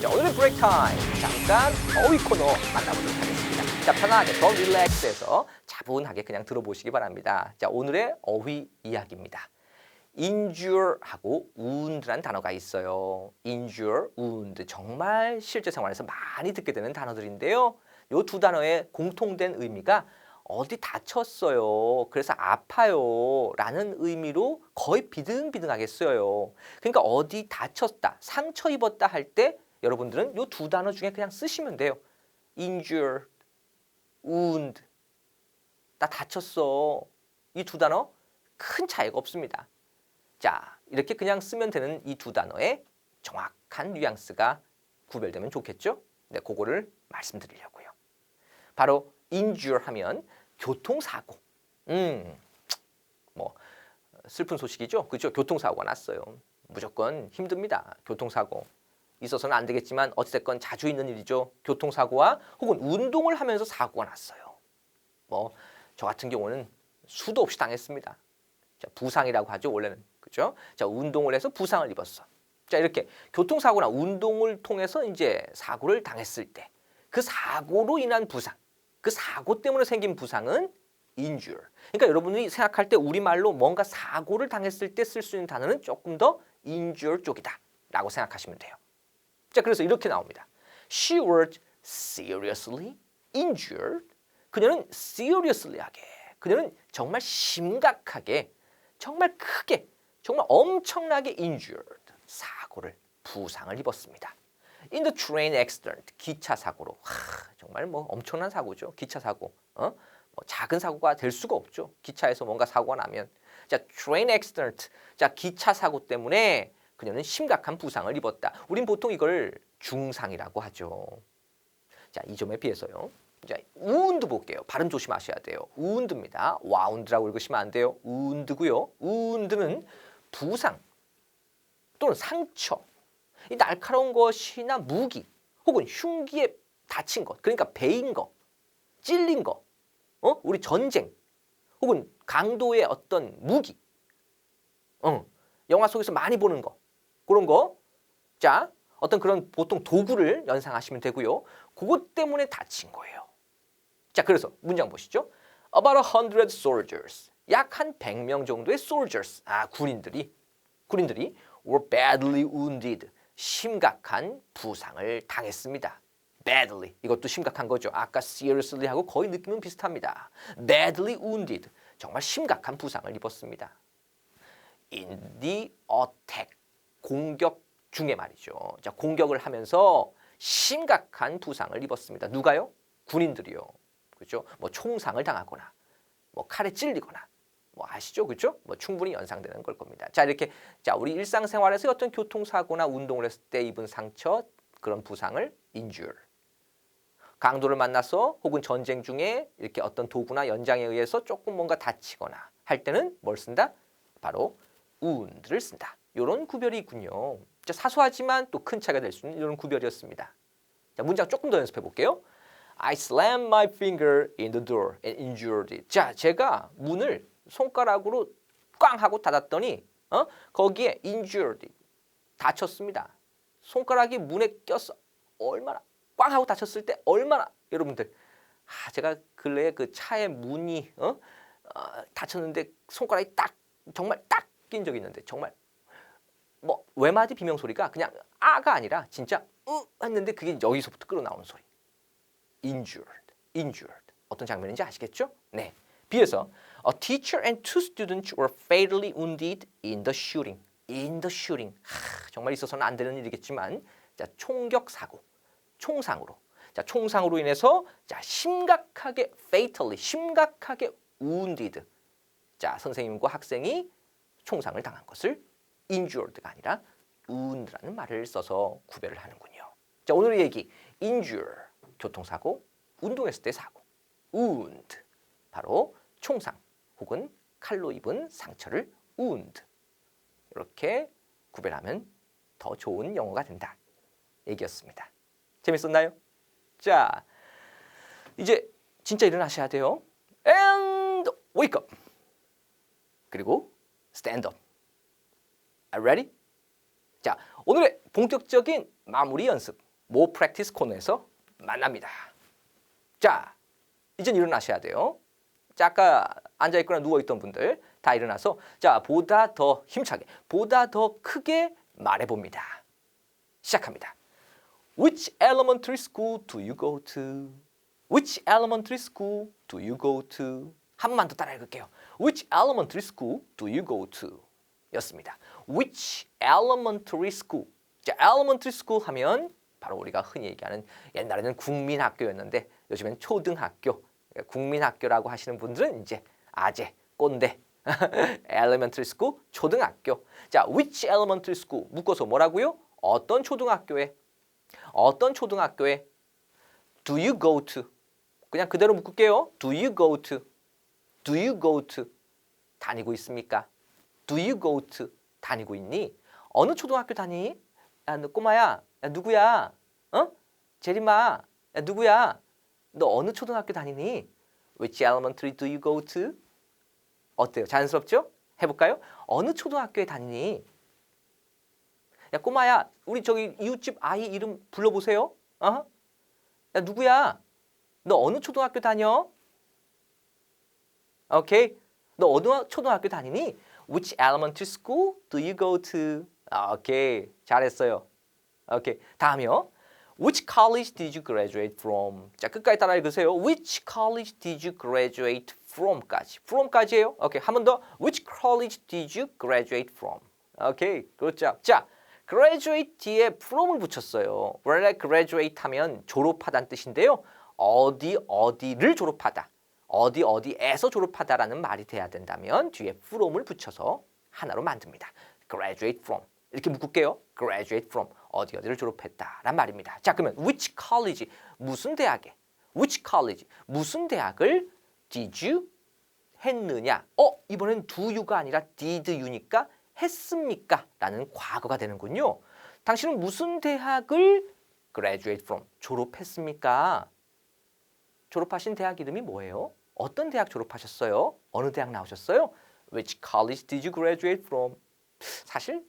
자, 오늘의 브레이크 타임. 잠깐 어휘 코너 만나보도록 하겠습니다. 자, 편하게 더 릴렉스해서 차분하게 그냥 들어보시기 바랍니다. 자, 오늘의 어휘 이야기입니다. injure하고 wound란 단어가 있어요. injure, wound 정말 실제 생활에서 많이 듣게 되는 단어들인데요. 이두 단어의 공통된 의미가 어디 다쳤어요. 그래서 아파요. 라는 의미로 거의 비등비등하게 쓰여요. 그러니까 어디 다쳤다, 상처 입었다 할 때 여러분들은 이 두 단어 중에 그냥 쓰시면 돼요. injure, wound. 나 다쳤어. 이 두 단어 큰 차이가 없습니다. 자, 이렇게 그냥 쓰면 되는 이 두 단어의 정확한 뉘앙스가 구별되면 좋겠죠? 네, 그거를 말씀드리려고요. 바로 injure 하면 교통사고. 음, 뭐 슬픈 소식이죠. 그죠? 교통사고가 났어요. 무조건 힘듭니다. 교통사고. 있어서는 안 되겠지만 어찌됐건 자주 있는 일이죠. 교통사고와 혹은 운동을 하면서 사고가 났어요. 뭐 저 같은 경우는 수도 없이 당했습니다. 자, 부상이라고 하죠, 원래는. 그죠? 자, 운동을 해서 부상을 입었어. 자, 이렇게 교통사고나 운동을 통해서 이제 사고를 당했을 때 그 사고로 인한 부상, 그 사고 때문에 생긴 부상은 injure. 그러니까 여러분이 생각할 때 우리말로 뭔가 사고를 당했을 때 쓸 수 있는 단어는 조금 더 injure 쪽이다. 라고 생각하시면 돼요. 자, 그래서 이렇게 나옵니다. She was seriously injured. 그녀는 seriously하게, 그녀는 정말 심각하게, 정말 크게, 정말 엄청나게 injured 사고를 부상을 입었습니다. In the train accident 기차 사고로 하, 정말 뭐 엄청난 사고죠. 기차 사고. 어? 뭐 작은 사고가 될 수가 없죠. 기차에서 뭔가 사고가 나면 자 train accident 자 기차 사고 때문에 그녀는 심각한 부상을 입었다. 우린 보통 이걸 중상이라고 하죠. 자, 이 점에 비해서요. 자, 우운드 볼게요. 발음 조심하셔야 돼요. 우운드입니다. 와운드라고 읽으시면 안 돼요. 우운드고요. 우운드는 부상 또는 상처, 이 날카로운 것이나 무기 혹은 흉기에 다친 것, 그러니까 베인 것, 찔린 것, 어? 우리 전쟁 혹은 강도의 어떤 무기, 어, 영화 속에서 많이 보는 거, 그런 거, 자, 어떤 그런 보통 도구를 연상하시면 되고요. 그것 때문에 다친 거예요. 자, 그래서 문장 보시죠. About a hundred soldiers. 약 한 100명 정도의 soldiers. 아, 군인들이 군인들이 were badly wounded. 심각한 부상을 당했습니다. badly. 이것도 심각한 거죠. 아까 seriously 하고 거의 느낌은 비슷합니다. badly wounded. 정말 심각한 부상을 입었습니다. in the attack. 공격 중에 말이죠. 자, 공격을 하면서 심각한 부상을 입었습니다. 누가요? 군인들이요. 그렇죠? 뭐 총상을 당하거나 뭐 칼에 찔리거나 뭐 아시죠? 그렇죠? 뭐 충분히 연상되는 걸 겁니다. 자, 이렇게 자, 우리 일상생활에서 어떤 교통사고나 운동을 했을 때 입은 상처 그런 부상을 injure. 강도를 만나서 혹은 전쟁 중에 이렇게 어떤 도구나 연장에 의해서 조금 뭔가 다치거나 할 때는 뭘 쓴다? 바로 wound를 쓴다. 이런 구별이 있군요. 자, 사소하지만 또 큰 차이가 될 수 있는 이런 구별이었습니다. 자, 문장 조금 더 연습해 볼게요. I slammed my finger in the door and injured it. 자, 제가 문을 손가락으로 꽝 하고 닫았더니 어? 거기에 injured it. 다쳤습니다. 손가락이 문에 꼈어. 얼마나 꽝 하고 다쳤을 때 얼마나 여러분들 아, 제가 근래에 그 차의 문이 어? 어, 다쳤는데 손가락이 딱 정말 딱 낀 적이 있는데 정말 뭐 외마디 비명 소리가 그냥 아가 아니라 진짜 으 했는데 그게 여기서부터 끌어 나오는 소리. injured, injured. 어떤 장면인지 아시겠죠? 네. 비해서 a teacher and two students were fatally wounded in the shooting. in the shooting. 하, 정말 있어서는 안 되는 일이겠지만 자, 총격 사고. 총상으로. 자, 총상으로 인해서 자, 심각하게 fatally 심각하게 wounded. 자, 선생님과 학생이 총상을 당한 것을 injured가 아니라 wound라는 말을 써서 구별을 하는군요. 자, 오늘의 얘기 injure 교통사고, 운동했을 때 사고, wound 바로 총상 혹은 칼로 입은 상처를 wound 이렇게 구별하면 더 좋은 영어가 된다. 얘기였습니다. 재밌었나요? 자, 이제 진짜 일어나셔야 돼요. And wake up. 그리고 stand up. Ready? 자, 오늘의 본격적인 마무리 연습 모 프랙티스 코너에서 만납니다. 자, 이젠 일어나셔야 돼요. 자, 아까 앉아 있거나 누워 있던 분들 다 일어나서 자, 보다 더 힘차게, 보다 더 크게 말해 봅니다. 시작합니다. Which elementary school do you go to? Which elementary school do you go to? 한 번만 더 따라 읽을게요. Which elementary school do you go to? 였습니다. Which elementary school? 자, elementary school 하면 바로 우리가 흔히 얘기하는 옛날에는 국민학교였는데 요즘엔 초등학교, 국민학교라고 하시는 분들은 이제 아재, 꼰대, elementary school, 초등학교. 자, which elementary school 묶어서 뭐라고요? 어떤 초등학교에? 어떤 초등학교에? Do you go to? 그냥 그대로 묶을게요. Do you go to? Do you go to? 다니고 있습니까? Do you go to? 다니고 있니? 어느 초등학교 다니? 야, 너 꼬마야. 야, 누구야? 어? 제리마. 야, 누구야? 너 어느 초등학교 다니니? Which elementary do you go to? 어때요? 자연스럽죠? 해볼까요? 어느 초등학교에 다니니? 야, 꼬마야. 우리 저기 이웃집 아이 이름 불러보세요. 어? 야, 누구야? 너 어느 초등학교 다녀? 오케이. 너 어느 초등학교 다니니? Which elementary school do you go to? 아, 오케이. 잘했어요. 오케이. 다음이요. Which college did you graduate from? 자, 끝까지 따라 읽으세요. Which college did you graduate from?까지. from까지예요. 오케이. 한 번 더. Which college did you graduate from? 오케이. 그렇죠. 자, graduate 뒤에 from을 붙였어요. 원래 graduate 하면 졸업하다는 뜻인데요. 어디 어디를 졸업하다. 어디 어디에서 졸업하다라는 말이 돼야 된다면 뒤에 from을 붙여서 하나로 만듭니다. graduate from. 이렇게 묶을게요. graduate from. 어디 어디를 졸업했다란 말입니다. 자, 그러면 which college 무슨 대학에 which college 무슨 대학을 did you 했느냐? 어, 이번엔 do you가 아니라 did you니까 했습니까? 라는 과거가 되는군요. 당신은 무슨 대학을 graduate from 졸업했습니까? 졸업하신 대학 이름이 뭐예요? 어떤 대학 졸업하셨어요? 어느 대학 나오셨어요? Which college did you graduate from? 사실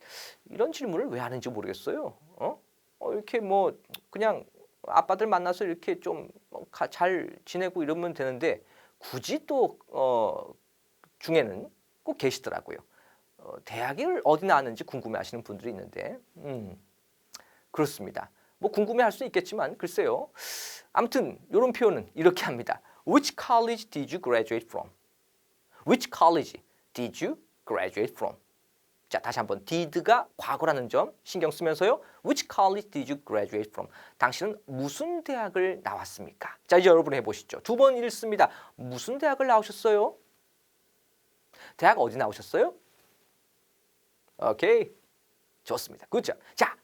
이런 질문을 왜 하는지 모르겠어요. 어? 어, 이렇게 뭐 그냥 아빠들 만나서 이렇게 좀 잘 지내고 이러면 되는데 굳이 또 어, 중에는 꼭 계시더라고요. 어, 대학을 어디 나왔는지 궁금해하시는 분들이 있는데, 음, 그렇습니다. 뭐 궁금해할 수 있겠지만 글쎄요. 아무튼 이런 표현은 이렇게 합니다. Which college did you graduate from? Which college did you graduate from? 자, 다시 한번 did가 과거라는 점 신경 쓰면서요. Which college did you graduate from? 당신은 무슨 대학을 나왔습니까? 자, 이제 여러분 해보시죠. 두 번 읽습니다. 무슨 대학을 나오셨어요? 대학 어디 나오셨어요? 오케이. 좋습니다. 굿죠. 자,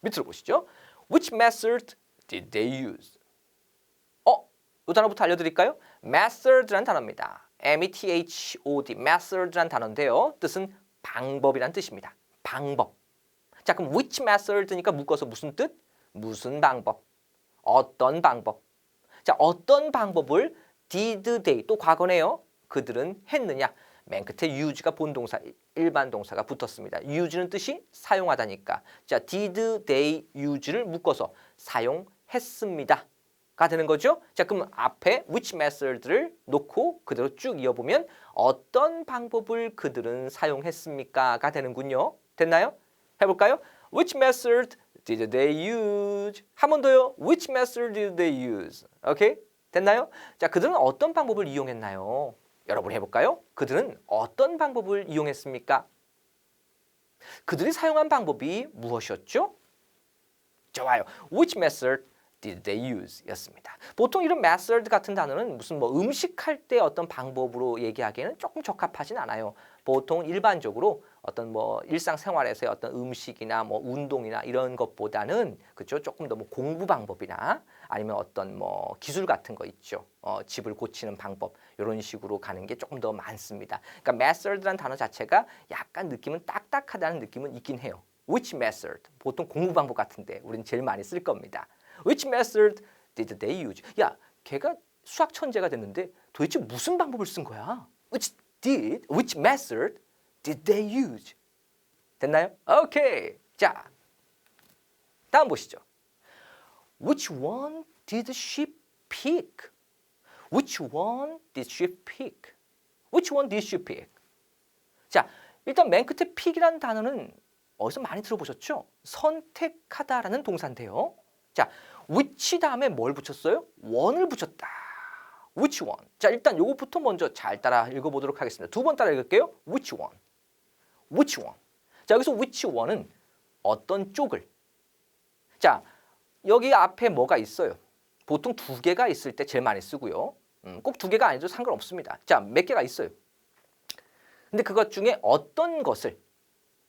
밑으로 보시죠. Which method did they use? 어, 이 단어부터 알려드릴까요? method라는 단어입니다. M-E-T-H-O-D, method라는 단어인데요. 뜻은 방법이란 뜻입니다. 방법. 자, 그럼 which method니까 묶어서 무슨 뜻? 무슨 방법? 어떤 방법? 자, 어떤 방법을 did they 또 과거네요. 그들은 했느냐? 맨 끝에 use가 본동사, 일반 동사가 붙었습니다. use는 뜻이 사용하다니까. 자, did they use를 묶어서 사용했습니다. 가 되는 거죠. 자, 그럼 앞에 which method를 놓고 그대로 쭉 이어보면 어떤 방법을 그들은 사용했습니까?가 되는군요. 됐나요? 해볼까요? Which method did they use? 한 번 더요. Which method did they use? 오케이? 됐나요? 자, 그들은 어떤 방법을 이용했나요? 여러분 해볼까요? 그들은 어떤 방법을 이용했습니까? 그들이 사용한 방법이 무엇이었죠? 좋아요. Which method did they use? 였습니다. 보통 이런 method 같은 단어는 무슨 뭐 음식할 때 어떤 방법으로 얘기하기에는 조금 적합하진 않아요. 보통 일반적으로 어떤 뭐 일상생활에서의 어떤 음식이나 뭐 운동이나 이런 것보다는 그죠 조금 더 뭐 공부 방법이나 아니면 어떤 뭐 기술 같은 거 있죠. 어, 집을 고치는 방법 이런 식으로 가는 게 조금 더 많습니다. 그러니까 method라는 단어 자체가 약간 느낌은 딱딱하다는 느낌은 있긴 해요. Which method? 보통 공부 방법 같은데 우리는 제일 많이 쓸 겁니다. Which method did they use? 야, 걔가 수학 천재가 됐는데 도대체 무슨 방법을 쓴 거야? Which did? Which method did they use? 됐나요? 오케이. 자, 다음 보시죠. Which one did she pick? Which one did she pick? Which one did she pick? 자, 일단 맨 끝에 pick이라는 단어는 어디서 많이 들어보셨죠? 선택하다라는 동사인데요. 자, which 다음에 뭘 붙였어요? one을 붙였다. which one? 자, 일단 요것부터 먼저 잘 따라 읽어보도록 하겠습니다. 두 번 따라 읽을게요. which one? which one? 자, 여기서 which one은 어떤 쪽을? 자, 여기 앞에 뭐가 있어요? 보통 두 개가 있을 때 제일 많이 쓰고요. 음, 꼭두 개가 아니도 상관없습니다. 자, 몇 개가 있어요. 근데 그것 중에 어떤 것을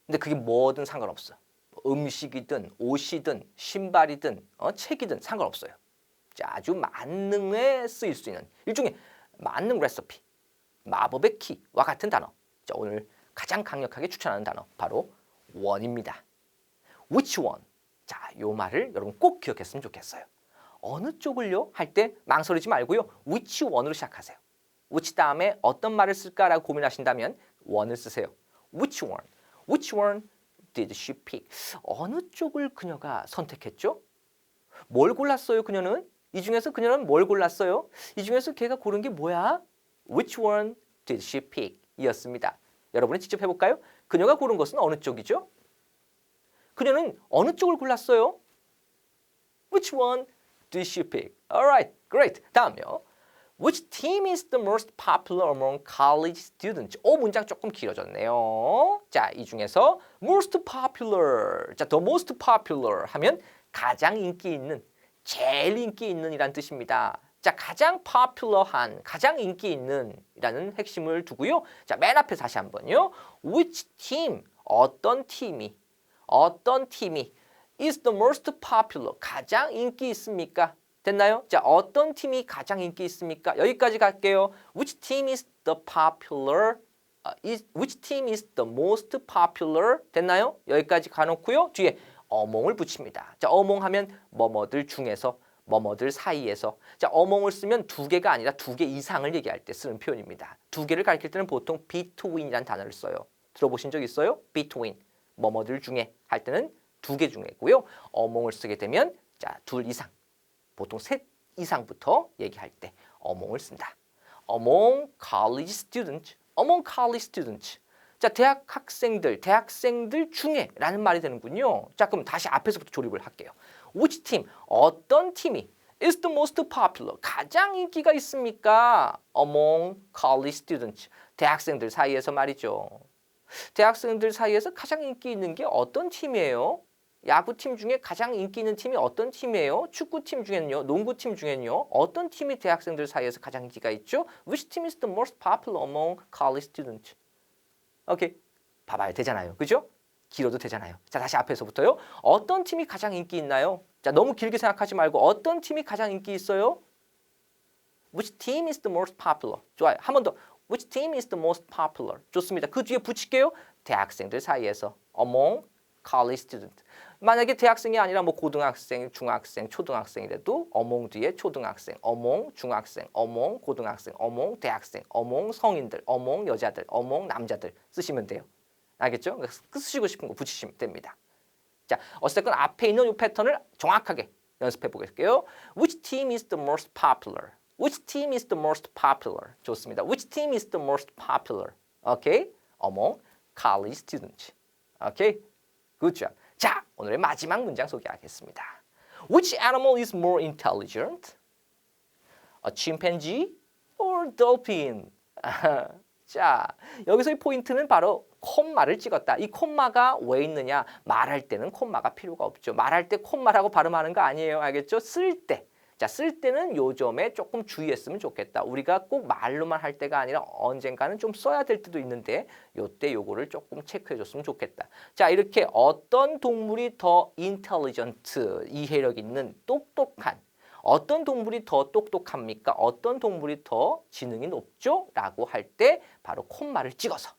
근데 그게 뭐든 상관없어. 음식이든 옷이든 신발이든 어, 책이든 상관없어요. 자, 아주 만능에 쓰일 수 있는 일종의 만능 레시피, 마법의 키와 같은 단어. 자, 오늘 가장 강력하게 추천하는 단어 바로 원입니다. Which one? 자, 요 말을 여러분 꼭 기억했으면 좋겠어요. 어느 쪽을요? 할 때 망설이지 말고요. which one으로 시작하세요. which 다음에 어떤 말을 쓸까라고 고민하신다면 one을 쓰세요. which one? which one did she pick? 어느 쪽을 그녀가 선택했죠? 뭘 골랐어요, 그녀는? 이 중에서 그녀는 뭘 골랐어요? 이 중에서 걔가 고른 게 뭐야? which one did she pick? 이었습니다. 여러분이 직접 해볼까요? 그녀가 고른 것은 어느 쪽이죠? 그녀는 어느 쪽을 골랐어요? Which one did she pick? Alright, great. 다음요. Which team is the most popular among college students? 오 문장 조금 길어졌네요. 자, 이 중에서 most popular. 자, the most popular 하면 가장 인기 있는, 제일 인기 있는이란 뜻입니다. 자, 가장 popular한, 가장 인기 있는이라는 핵심을 두고요. 자, 맨 앞에 다시 한번요. Which team? 어떤 팀이? 어떤 팀이 is the most popular? 가장 인기 있습니까? 됐나요? 자, 어떤 팀이 가장 인기 있습니까? 여기까지 갈게요. Which team is the popular? 아, is, which team is the most popular? 됐나요? 여기까지 가놓고요. 뒤에 어몽을 붙입니다. 자, 어몽하면 뭐뭐들 중에서 뭐뭐들 사이에서 자, 어몽을 쓰면 두 개가 아니라 두 개 이상을 얘기할 때 쓰는 표현입니다. 두 개를 가리킬 때는 보통 between이라는 단어를 써요. 들어보신 적 있어요? between. 뭐뭐들 중에 할 때는 두 개 중에고요. 어몽을 쓰게 되면 자, 둘 이상. 보통 셋 이상부터 얘기할 때 어몽을 쓴다. among college students. among college students. 자, 대학 학생들, 대학생들 중에라는 말이 되는군요. 자, 그럼 다시 앞에서부터 조립을 할게요. which team? 어떤 팀이 is the most popular? 가장 인기가 있습니까? among college students. 대학생들 사이에서 말이죠. 대학생들 사이에서 가장 인기 있는 게 어떤 팀이에요? 야구팀 중에 가장 인기 있는 팀이 어떤 팀이에요? 축구팀 중에는요? 농구팀 중에는요? 어떤 팀이 대학생들 사이에서 가장 인기가 있죠? Which team is the most popular among college students? 오케이. 봐봐야 되잖아요. 그죠? 길어도 되잖아요. 자, 다시 앞에서부터요. 어떤 팀이 가장 인기 있나요? 자, 너무 길게 생각하지 말고 어떤 팀이 가장 인기 있어요? Which team is the most popular? 좋아요. 한 번 더. Which team is the most popular? 좋습니다. 그 뒤에 붙일게요. 대학생들 사이에서 among college student. 만약에 대학생이 아니라 뭐 고등학생, 중학생, 초등학생이라도 어몽 뒤에 초등학생, 어몽 중학생, 어몽 고등학생, 어몽 대학생, 어몽 성인들, 어몽 여자들, 어몽 남자들 쓰시면 돼요. 알겠죠? 쓰시고 싶은 거 붙이시면 됩니다. 자, 어쨌든 앞에 있는 이 패턴을 정확하게 연습해 보겠게요. Which team is the most popular? Which team is the most popular? 좋습니다. Which team is the most popular? Okay? Among college students. Okay? Good job. 자, 오늘의 마지막 문장 소개하겠습니다. Which animal is more intelligent? A chimpanzee or dolphin? 자, 여기서의 포인트는 바로 콤마를 찍었다. 이 콤마가 왜 있느냐? 말할 때는 콤마가 필요가 없죠. 말할 때 콤마라고 발음하는 거 아니에요. 알겠죠? 쓸 때. 자, 쓸 때는 요 점에 조금 주의했으면 좋겠다. 우리가 꼭 말로만 할 때가 아니라 언젠가는 좀 써야 될 때도 있는데 요때 요거를 조금 체크해 줬으면 좋겠다. 자, 이렇게 어떤 동물이 더 인텔리전트, 이해력 있는 똑똑한 어떤 동물이 더 똑똑합니까? 어떤 동물이 더 지능이 높죠? 라고 할 때 바로 콤마를 찍어서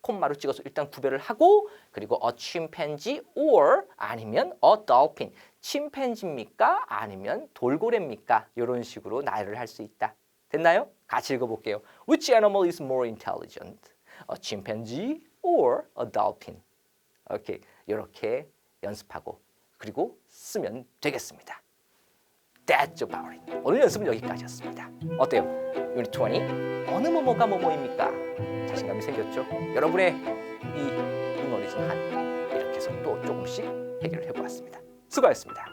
콤마를 찍어서 일단 구별을 하고 그리고 a chimpanzee or 아니면 a dolphin 침팬지입니까? 아니면 돌고래입니까? 이런 식으로 나열을 할 수 있다. 됐나요? 같이 읽어볼게요. Which animal is more intelligent? A chimpanzee or a dolphin? 오케이, 이렇게 연습하고 그리고 쓰면 되겠습니다. That's about it. 오늘 연습은 여기까지였습니다. 어때요? 유닛 20 어느 뭐뭐가 뭐뭐입니까? 자신감이 생겼죠? 여러분의 이한 이렇게 해서 또 조금씩 해결을 해보았습니다. 수고하셨습니다.